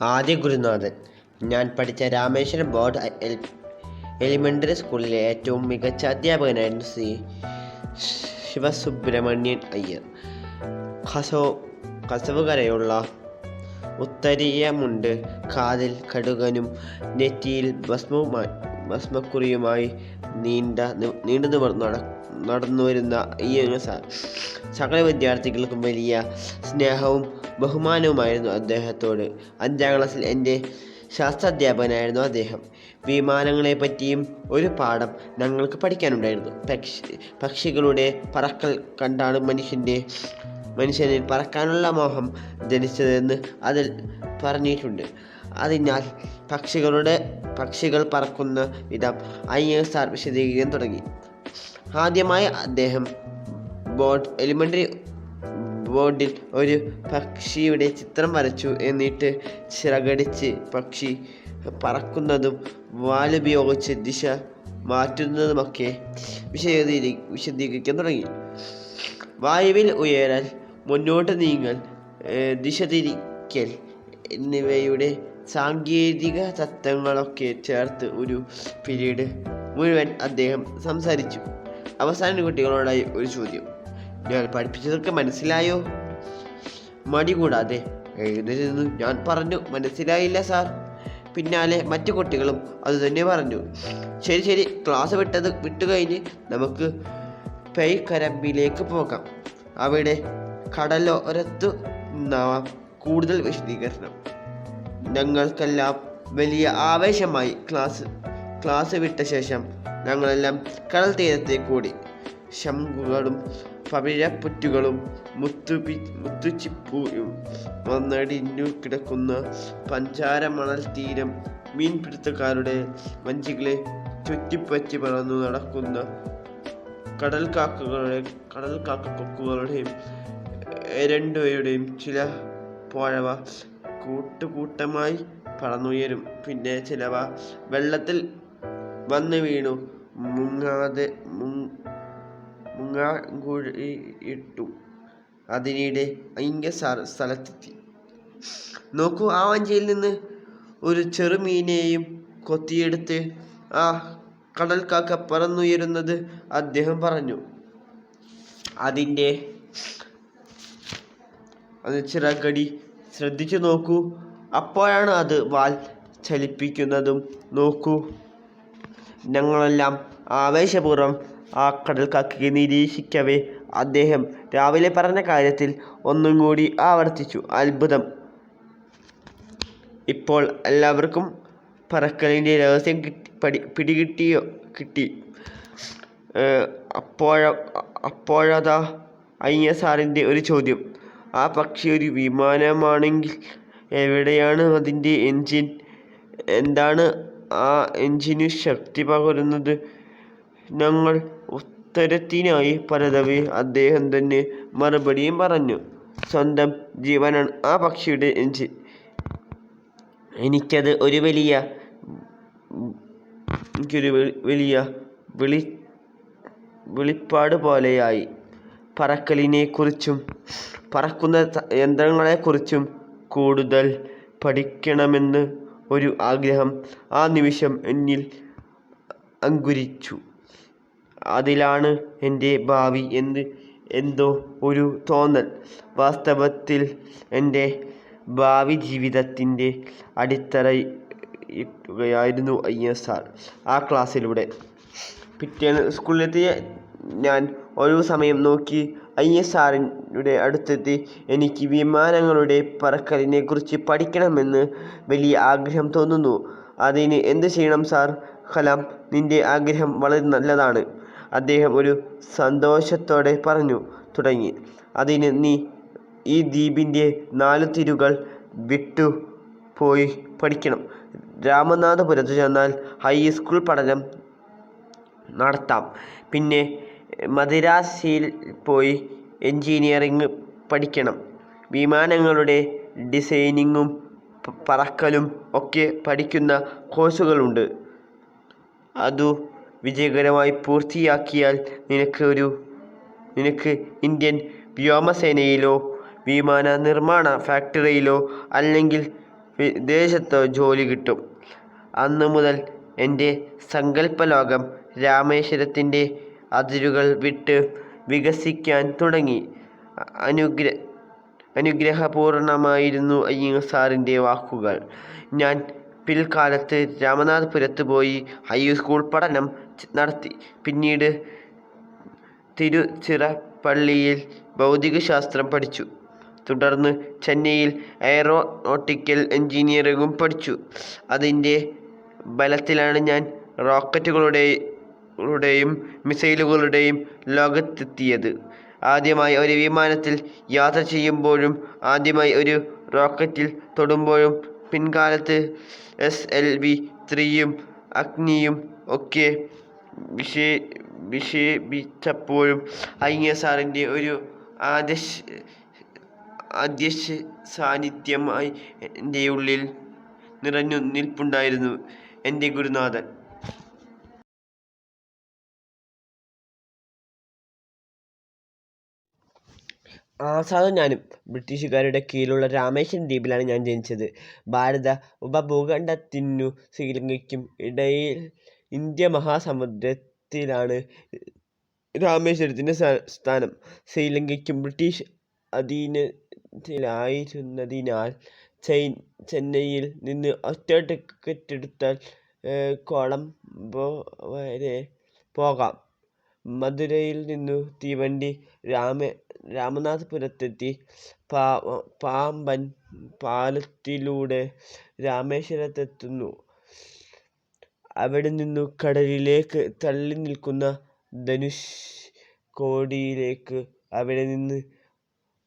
ആദ്യ ഗുരുനാഥൻ. ഞാൻ പഠിച്ച രാമേശ്വരം ബോർഡ് എലിമെന്ററി സ്കൂളിലെ ഏറ്റവും മികച്ച അധ്യാപകനായിരുന്നു ശ്രീ ശിവസുബ്രഹ്മണ്യൻ അയ്യർ. കസോ കസവുകരയുള്ള ഉത്തരീയമുണ്ട്. കാതിൽ കടുകനും നെറ്റിയിൽ ഭസ്മവുമായി ഭസ്മക്കുറിയുമായി നീണ്ട നീണ്ടു നിവർന്ന് നട നടന്നു വരുന്ന ഈ സകല വിദ്യാർത്ഥികൾക്കും വലിയ സ്നേഹവും ബഹുമാനവുമായിരുന്നു അദ്ദേഹത്തോട്. അഞ്ചാം ക്ലാസ്സിൽ എന്റെ ശാസ്ത്രാധ്യാപകനായിരുന്നു അദ്ദേഹം. വിമാനങ്ങളെ പറ്റിയും ഒരു പാഠം ഞങ്ങൾക്ക് പഠിക്കാനുണ്ടായിരുന്നു. പക്ഷി പക്ഷികളുടെ പറക്കൽ കണ്ടാണ് മനുഷ്യന്റെ മനുഷ്യനിൽ പറക്കാനുള്ള മോഹം ജനിച്ചതെന്ന് അതിൽ പറഞ്ഞിട്ടുണ്ട്. അതിനാൽ പക്ഷികളുടെ പക്ഷികൾ പറക്കുന്ന വിധം ഐ എസ് ആർ വിശദീകരിക്കാൻ തുടങ്ങി. ആദ്യമായി അദ്ദേഹം ബോർഡ് എലിമെന്ററി ബോർഡിൽ ഒരു പക്ഷിയുടെ ചിത്രം വരച്ചു എന്നിട്ട് ചിറകടിച്ച് പക്ഷി പറക്കുന്നതും വാലുപയോഗിച്ച് ദിശ മാറ്റുന്നതുമൊക്കെ വിശദീകരി വിശദീകരിക്കാൻ തുടങ്ങി. വായുവിൽ ഉയരൽ മുന്നോട്ട് നീങ്ങൽ ദിശ തിരിക്കൽ എന്നിവയുടെ സാങ്കേതിക തത്വങ്ങളൊക്കെ ചേർത്ത് ഒരു പീരീഡ് മുഴുവൻ അദ്ദേഹം സംസാരിച്ചു. അവസാന കുട്ടികളോടായി ഒരു ചോദ്യം. ഞാൻ പഠിപ്പിച്ചതൊക്കെ മനസ്സിലായോ? മടി കൂടാതെ എഴുന്നേറ്റ് ഞാൻ പറഞ്ഞു. മനസ്സിലായില്ല സാർ. പിന്നാലെ മറ്റു കുട്ടികളും അതുതന്നെ പറഞ്ഞു. ശരി ശരി. ക്ലാസ് വിട്ടത് വിട്ടുകഴിഞ്ഞ് നമുക്ക് പെയ്ക്കരമ്പിലേക്ക് പോകാം. അവിടെ കടലോരത്തു നിന്നാവാം. കൂടുതൽ വിശദീകരണം. ഞങ്ങൾക്കെല്ലാം വലിയ ആവേശമായി ക്ലാസ് ക്ലാസ് വിട്ട ശേഷം ഞങ്ങളെല്ലാം കടൽ തീരത്തെ കൂടി ശംഖുകളും പവിഴപ്പുറ്റുകളും മുത്തുപി മുത്തുച്ചിപ്പൂയും വന്നടിഞ്ഞു കിടക്കുന്ന പഞ്ചാര മണൽ തീരം മീൻപിടുത്തക്കാരുടെ വഞ്ചികളെ ചുറ്റിപ്പറ്റി പറന്നു നടക്കുന്ന കടൽ കാക്കകളുടെ കടൽ കാക്ക കൊക്കുകളുടെയും രണ്ടുപേരുടെയും ചില പോഴവ കൂട്ടുകൂട്ടമായി പറന്നുയരും. പിന്നെ ചിലവ വെള്ളത്തിൽ വന്ന് വീണു. മുങ്ങാതെ മുങ് മുങ്ങാങ്കുഴിയിട്ടു അതിനിടെ അയിങ്ക സ്ഥലത്തെത്തി. നോക്കൂ ആ വഞ്ചിയിൽ നിന്ന് ഒരു ചെറുമീനെയും കൊത്തിയെടുത്ത് ആ കടൽക്കാക്ക പറന്നുയരുന്നത് അദ്ദേഹം പറഞ്ഞു. അതിന്റെ അത് ചിറകടി ശ്രദ്ധിച്ചു നോക്കൂ. അപ്പോഴാണ് അത് വാൽ ചലിപ്പിക്കുന്നതും. നോക്കൂ. ഞങ്ങളെല്ലാം ആവേശപൂർവം ആ കടൽ കടൽക്കാക്കയെ നിരീക്ഷിക്കവേ. അദ്ദേഹം രാവിലെ പറഞ്ഞ കാര്യത്തിൽ ഒന്നും കൂടി ആവർത്തിച്ചു. അത്ഭുതം. ഇപ്പോൾ എല്ലാവർക്കും പറക്കലിന്റെ രഹസ്യം കിട്ടി പടി പിടികിട്ടിയോ? കിട്ടി. അപ്പോഴ അപ്പോഴതാ അയ്യ സാറിന്റെ ഒരു ചോദ്യം. ആ പക്ഷി ഒരു വിമാനമാണെങ്കിൽ എവിടെയാണ് അതിന്റെ എൻജിൻ? എന്താണ് ആ എൻജിന് ശക്തി പകരുന്നത്? ഞങ്ങൾ ഉത്തരത്തിനായി പലതവി അദ്ദേഹം തന്നെ മറുപടിയും പറഞ്ഞു. സ്വന്തം ജീവനാണ് ആ പക്ഷിയുടെ എൻജിൻ. എനിക്കത് ഒരു വലിയ എനിക്കൊരു വലിയ വിളി വെളിപ്പാട് പോലെയായി. പറക്കലിനെക്കുറിച്ചും പറക്കുന്ന യന്ത്രങ്ങളെ യന്ത്രങ്ങളെക്കുറിച്ചും കൂടുതൽ പഠിക്കണമെന്ന് ഒരു ആഗ്രഹം ആ നിമിഷം എന്നിൽ അങ്കുരിച്ചു. അതിലാണ് എന്റെ ഭാവി എന്ന് എന്തോ ഒരു തോന്നൽ. വാസ്തവത്തിൽ എന്റെ ഭാവി ജീവിതത്തിന്റെ അടിത്തറയിടുകയായിരുന്നു ഐ എസ് ആർ. ആ ക്ലാസ്സിലൂടെ പിറ്റേന്ന് സ്കൂളിലെത്തിയ ഞാൻ ഒഴിവു സമയം നോക്കി ഐ എസ് ആറിന്റെ അടുത്തെത്തി. എനിക്ക് വിമാനങ്ങളുടെ പറക്കലിനെ കുറിച്ച് പഠിക്കണമെന്ന് വലിയ ആഗ്രഹം തോന്നുന്നു. അതിന് എന്ത് ചെയ്യണം സാർ? കലാം നിന്റെ ആഗ്രഹം വളരെ നല്ലതാണ്. അദ്ദേഹം ഒരു സന്തോഷത്തോടെ പറഞ്ഞു തുടങ്ങി. അതിന് നീ ഈ ദ്വീപിന്റെ നാല് തിരുകൾ വിട്ടു പോയി പഠിക്കണം. രാമനാഥപുരത്ത് ചെന്നാൽ ഹൈസ്കൂൾ പഠനം നടത്താം. പിന്നെ മദിരാശിയിൽ പോയി എൻജിനീയറിങ് പഠിക്കണം വിമാനങ്ങളുടെ ഡിസൈനിങ്ങും പറക്കലും ഒക്കെ പഠിക്കുന്ന കോഴ്സുകളുണ്ട് അതു വിജയകരമായി പൂർത്തിയാക്കിയാൽ നിനക്ക് ഒരു നിനക്ക് ഇന്ത്യൻ വ്യോമസേനയിലോ വിമാന നിർമ്മാണ ഫാക്ടറിയിലോ അല്ലെങ്കിൽ വിദേശത്തോ ജോലി കിട്ടും. അന്നു മുതൽ എന്റെ സങ്കല്പലോകം രാമേശ്വരത്തിന്റെ അതിരുകൾ വിട്ട് വികസിക്കാൻ തുടങ്ങി. അനുഗ്രഹപൂർണമായിരുന്നു അയ്യ സാറിന്റെ വാക്കുകൾ. ഞാൻ പിൽക്കാലത്ത് രാമനാഥപുരത്ത് പോയി ഹൈ സ്കൂൾ പഠനം നടത്തി. പിന്നീട് തിരുച്ചിറപ്പള്ളിയിൽ ഭൗതികശാസ്ത്രം പഠിച്ചു. തുടർന്ന് ചെന്നൈയിൽ എയറോനോട്ടിക്കൽ എൻജിനീയറിങ്ങും പഠിച്ചു. അതിന്റെ ബലത്തിലാണ് ഞാൻ റോക്കറ്റുകളുടെയും മിസൈലുകളുടെയും ലോകത്തെത്തിയത്. ആദ്യമായി ഒരു വിമാനത്തിൽ യാത്ര ചെയ്യുമ്പോഴും ആദ്യമായി ഒരു റോക്കറ്റിൽ തൊടുമ്പോഴും പിൻകാലത്ത് എസ്. എൽ. വി. ത്രീയും അഗ്നിയും ഒക്കെ വിക്ഷേപിച്ചപ്പോഴും അയ്യങ്കാർ സാറിന്റെ ഒരു അദൃശ്യസാന്നിധ്യമായി എന്റെയുള്ളിൽ നിറഞ്ഞു നിൽപ്പുണ്ടായിരുന്നു എന്റെ ഗുരുനാഥൻ. ആസാദും ഞാനും ബ്രിട്ടീഷുകാരുടെ കീഴിലുള്ള രാമേശ്വരം ദ്വീപിലാണ് ഞാൻ ജനിച്ചത്. ഭാരത ഉപഭൂഖണ്ഡത്തിനും ശ്രീലങ്കയ്ക്കും ഇടയിൽ ഇന്ത്യ മഹാസമുദ്രത്തിലാണ് രാമേശ്വരത്തിന്റെ സ്ഥാനം. ശ്രീലങ്കയ്ക്കും ബ്രിട്ടീഷ് അധീനതയിലായിരുന്നതിനാൽ ചെന്നൈയിൽ നിന്ന് ഒറ്റ ടിക്കറ്റ് എടുത്താൽ കൊളംബോ വരെ പോകാം. മധുരയിൽ നിന്നു തീവണ്ടി രാമനാഥപുരത്തെത്തി പാമ്പൻ പാലത്തിലൂടെ രാമേശ്വരത്തെത്തുന്നു. അവിടെ നിന്നും കടലിലേക്ക് തള്ളി നിൽക്കുന്ന ധനുഷ് കോടിയിലേക്ക് അവിടെ നിന്ന്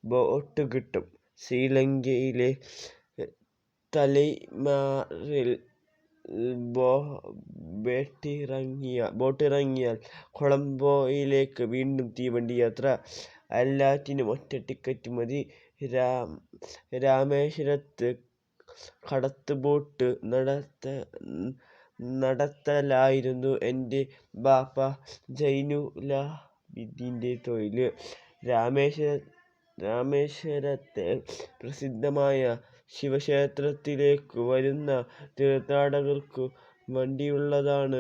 ബോട്ട് കിട്ടും. ശ്രീലങ്കയിലെ തലൈമാറിൽ ബോട്ടിറങ്ങിയാൽ കൊളംബോയിലേക്ക് വീണ്ടും തീവണ്ടി യാത്ര. എല്ലാറ്റിനും ഒറ്റ ടിക്കറ്റ് മതി. രാമേശ്വരത്ത് കടത്ത് ബോട്ട് നടത്ത നടത്തലായിരുന്നു എന്റെ ബാപ്പ സൈനുലാബ്ദീന്റെ തൊഴിൽ. രാമേശ്വര രാമേശ്വരത്തെ പ്രസിദ്ധമായ ശിവക്ഷേത്രത്തിലേക്ക് വരുന്ന തീർത്ഥാടകർക്കു വേണ്ടിയുള്ളതാണ്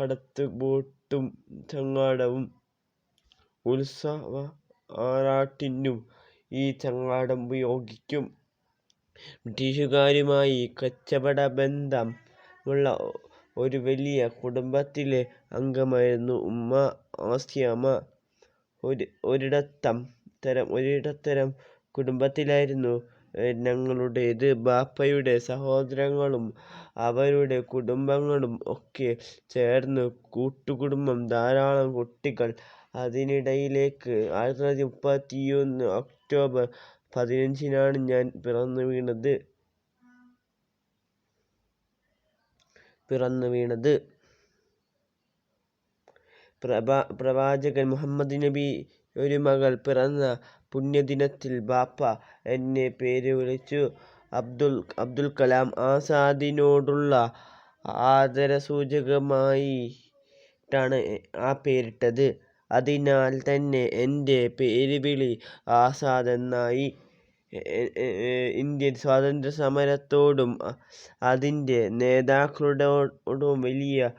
കടത്തുബോട്ടും ചങ്ങാടവും. ഉത്സവആറാട്ടിനും ഈ ചങ്ങാടം ഉപയോഗിക്കും. ബ്രിട്ടീഷുകാരുമായി കച്ചവടബന്ധം ഉള്ള ഒരു വലിയ കുടുംബത്തിലെ അംഗമായിരുന്നു ഉമ്മ ആസിയാമ്മ. ഒരിടത്തരം കുടുംബത്തിലായിരുന്നു ഞങ്ങളുടേത്. ബാപ്പയുടെ സഹോദരങ്ങളും അവരുടെ കുടുംബങ്ങളും ഒക്കെ ചേർന്ന് കൂട്ടുകുടുംബം. ധാരാളം കുട്ടികൾ. അതിനിടയിലേക്ക് ആയിരത്തി തൊള്ളായിരത്തി ആയിരത്തിതൊള്ളായിരത്തിമുപ്പത്തിയൊന്ന് ഒക്ടോബർ പതിനഞ്ചിനാണ് ഞാൻ പിറന്നുവീണത്. പ്രവാചകൻ മുഹമ്മദ് നബിക്ക് ഒരു മകൾ പിറന്ന പുണ്യദിനത്തിൽ ബാപ്പ എന്നെ പേര് വിളിച്ചു അബ്ദുൽ അബ്ദുൽ കലാം ആസാദിനോടുള്ള ആദരസൂചകമായിട്ടാണ് ആ പേരിട്ടത്. അതിനാൽ തന്നെ എന്റെ പേരുവിളി ആസാദ് എന്നായി. ഇന്ത്യൻ സ്വാതന്ത്ര്യ സമരത്തോടും അതിന്റെ നേതാക്കളോടും വലിയ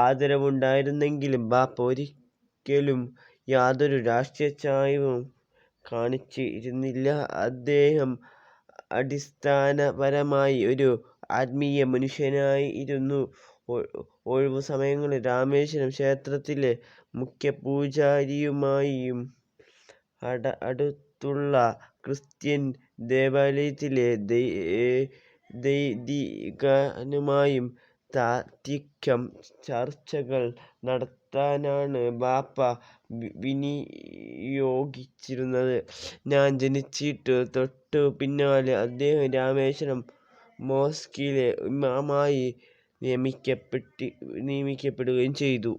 ആദരവുണ്ടായിരുന്നെങ്കിലും ബാപ്പ ഒരിക്കലും യാതൊരു രാഷ്ട്രീയ ചായവും കാണിച്ചിരുന്നില്ല. അദ്ദേഹം അടിസ്ഥാനപരമായി ഒരു ആത്മീയ മനുഷ്യനായിരുന്നു. ഒഴിവുസമയങ്ങളിൽ രാമേശ്വരം ക്ഷേത്രത്തിലെ മുഖ്യ പൂജാരിയുമായും അട അടുത്തുള്ള ക്രിസ്ത്യൻ ദേവാലയത്തിലെ ദൈ വൈദികനുമായും താത്വിക ചർച്ചകൾ നടത്താനാണ് ബാപ്പ വിനിയോഗിച്ചിരുന്നത്. ഞാൻ ജനിച്ചിട്ടു തൊട്ടു പിന്നാലെ അദ്ദേഹം രാമേശ്വരം മോസ്കിലെ ഇമാമായി നിയമിക്കപ്പെടുകയും ചെയ്തു.